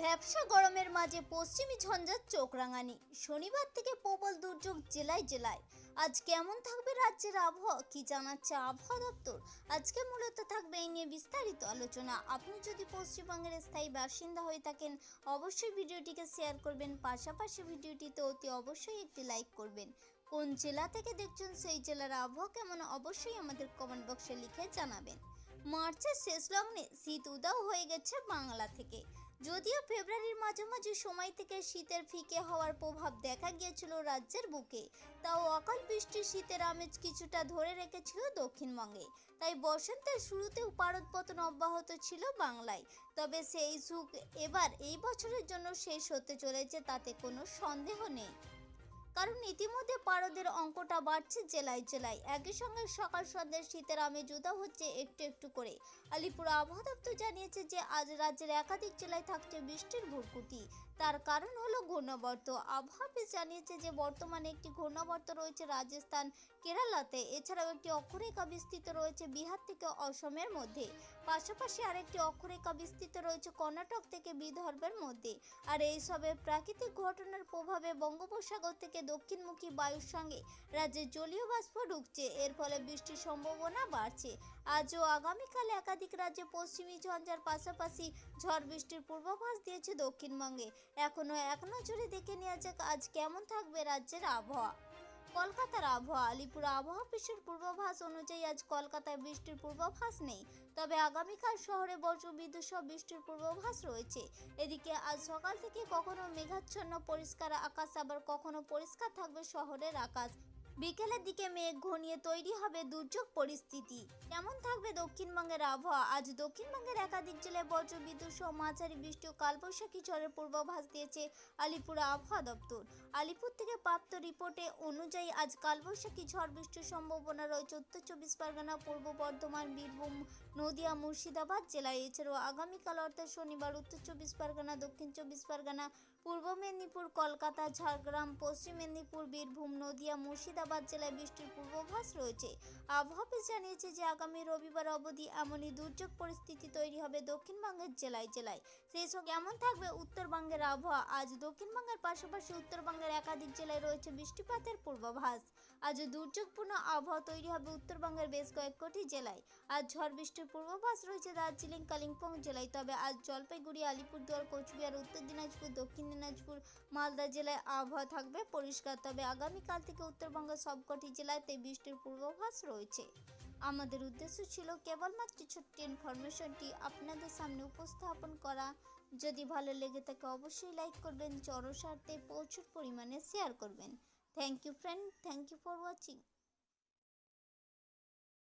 ব্যবসা গরমের মাঝে পশ্চিমী ঝঞ্ঝার চোখ রাঙানি। শনিবার থেকে প্রবল দুর্যোগ জেলায় জেলায়। আজ কেমন থাকবে রাজ্যের আবহাওয়া, কি জানাচ্ছে আবহাওয়া দপ্তর? আজকে মূলত থাকবে এই নিয়ে বিস্তারিত আলোচনা। আপনি যদি পশ্চিমবঙ্গের স্থায়ী বাসিন্দা হয়ে থাকেন, অবশ্যই ভিডিওটিকে শেয়ার করবেন। পাশাপাশি ভিডিওটিতে অতি অবশ্যই একটি লাইক করবেন। কোন জেলা থেকে দেখছেন, সেই জেলার আবহাওয়া কেমন, অবশ্যই আমাদের কমেন্ট বক্সে লিখে জানাবেন। মার্চের শেষ লগ্নে শীত উদাও হয়ে গেছে বাংলা থেকে। যদিও ফেব্রুয়ারির মাঝামাঝি সময় থেকে শীতের ফিকে হওয়ার প্রভাব দেখা গিয়েছিল রাজ্যের বুকে, তাও অকাল বৃষ্টি শীতের আমেজ কিছুটা ধরে রেখেছিল দক্ষিণবঙ্গে। তাই বসন্তের শুরুতেও পারদ পতন অব্যাহত ছিল বাংলায়। তবে সেই সুখ এবার এই বছরের জন্য শেষ হতে চলেছে, তাতে কোনো সন্দেহ নেই। কারণ ইতিমধ্যে পারদের অঙ্কটা বাড়ছে জেলায় জেলায়। একই সঙ্গে সকাল সন্ধ্যায় শীতের আমে উদা হচ্ছে একটু একটু করে। আলিপুর আবহাওয়া দপ্তর জানিয়েছে যে, আজ রাজ্যের একাধিক জেলায় থাকছে বৃষ্টির ভূর্কুটি। তার কারণ হলো ঘূর্ণবর্ত। আবহাওয়া জানিয়েছে যে, বর্তমানে একটি ঘূর্ণাবর্ত রয়েছে রাজস্থান, কেরালাতে। এছাড়াও একটি অক্ষরেখা বিস্তৃত রয়েছে বিহার থেকে অসমের মধ্যে। পাশাপাশি আরেকটি অক্ষরেখা বিস্তৃত রয়েছে কর্ণাটক থেকে বিদর্ভের মধ্যে। আর এইসবের প্রাকৃতিক ঘটনার প্রভাবে বঙ্গোপসাগর থেকে দক্ষিণমুখী বায়ুর সঙ্গে রাজ্যে জলীয় বাষ্প ঢুকছে। এর ফলে বৃষ্টির সম্ভাবনা বাড়ছে। আজও আগামীকাল একাধিক রাজ্যে পশ্চিমী ঝঞ্ঝার পাশাপাশি ঝড় বৃষ্টির পূর্বাভাস দিয়েছে দক্ষিণবঙ্গে। এখনও এক নজরে দেখে নেওয়া যাক আজ কেমন থাকবে রাজ্যের আবহাওয়া। কলকাতার আবহাওয়া, আলিপুর আবহাওয়া অফিসের পূর্বাভাস অনুযায়ী আজ কলকাতায় বৃষ্টির পূর্বাভাস নেই। তবে আগামীকাল শহরে বজ্র বিদ্যুৎ সহ বৃষ্টির পূর্বাভাস রয়েছে। এদিকে আজ সকাল থেকে কখনো মেঘাচ্ছন্ন পরিষ্কার আকাশ, আবার কখনো পরিষ্কার থাকবে শহরের আকাশ। বিকেলের দিকে মেঘ ঘনিয়ে তৈরি হবে দুর্যোগ পরিস্থিতি। কেমন থাকবে দক্ষিণবঙ্গের আবহাওয়া? আজ দক্ষিণবঙ্গের একাধিক জেলায় বজ্র বিদ্যুৎ সহ মাঝারি বৃষ্টি ও কালবৈশাখী ঝড়ের পূর্বাভাস দিয়েছে আলিপুর আবহাওয়া দপ্তর। আলিপুর থেকে প্রাপ্ত রিপোর্টে অনুযায়ী আজ কালবৈশাখী ঝড় বৃষ্টির সম্ভাবনা রয়েছে উত্তর চব্বিশ পরগনা, পূর্ব বর্ধমান, বীরভূম, নদিয়া, মুর্শিদাবাদ জেলায়। এছাড়াও আগামীকাল অর্থাৎ শনিবার উত্তর চব্বিশ পরগনা, দক্ষিণ চব্বিশ পরগনা, পূর্ব মেদিনীপুর, কলকাতা, ঝাড়গ্রাম, পশ্চিম মেদিনীপুর, বীরভূম, নদিয়া, মুর্শিদাবাদ জেলায় বৃষ্টির পূর্বাভাস রয়েছে। আবহাওয়া অফিস জানিয়েছে যে আগামী রবিবার অবধি এমনই দুর্যোগ পরিস্থিতি তৈরি হবে দক্ষিণবঙ্গের জেলায় জেলায়। সেই সঙ্গে এমন থাকবে উত্তরবঙ্গের আবহাওয়া। আজ দক্ষিণবঙ্গের পাশাপাশি উত্তরবঙ্গের একাধিক জেলায় রয়েছে বৃষ্টিপাতের পূর্বাভাস। আজ দুর্যোগপূর্ণ আবহাওয়া তৈরি হবে উত্তরবঙ্গের বেশ কয়েক কোটি জেলায়। আজ ঝড় বৃষ্টির পূর্বাভাস রয়েছে দার্জিলিং, কালিম্পং জেলায়। তবে আজ জলপাইগুড়ি, আলিপুরদুয়ার, কোচবিহার, উত্তর দিনাজপুর, দক্ষিণ দিনাজপুর, মালদা জেলায় আবহাওয়া থাকবে পরিষ্কার। তবে আগামীকাল থেকে উত্তরবঙ্গের সবকটি জেলাতে বৃষ্টির পূর্বাভাস রয়েছে। আমাদের উদ্দেশ্য ছিল কেবলমাত্র ছোট্ট ইনফরমেশনটি আপনাদের সামনে উপস্থাপন করা। যদি ভালো লেগে থাকে অবশ্যই লাইক করবেন চরস্বার্থে প্রচুর পরিমাণে শেয়ার করবেন। Thank you friend, thank you for watching.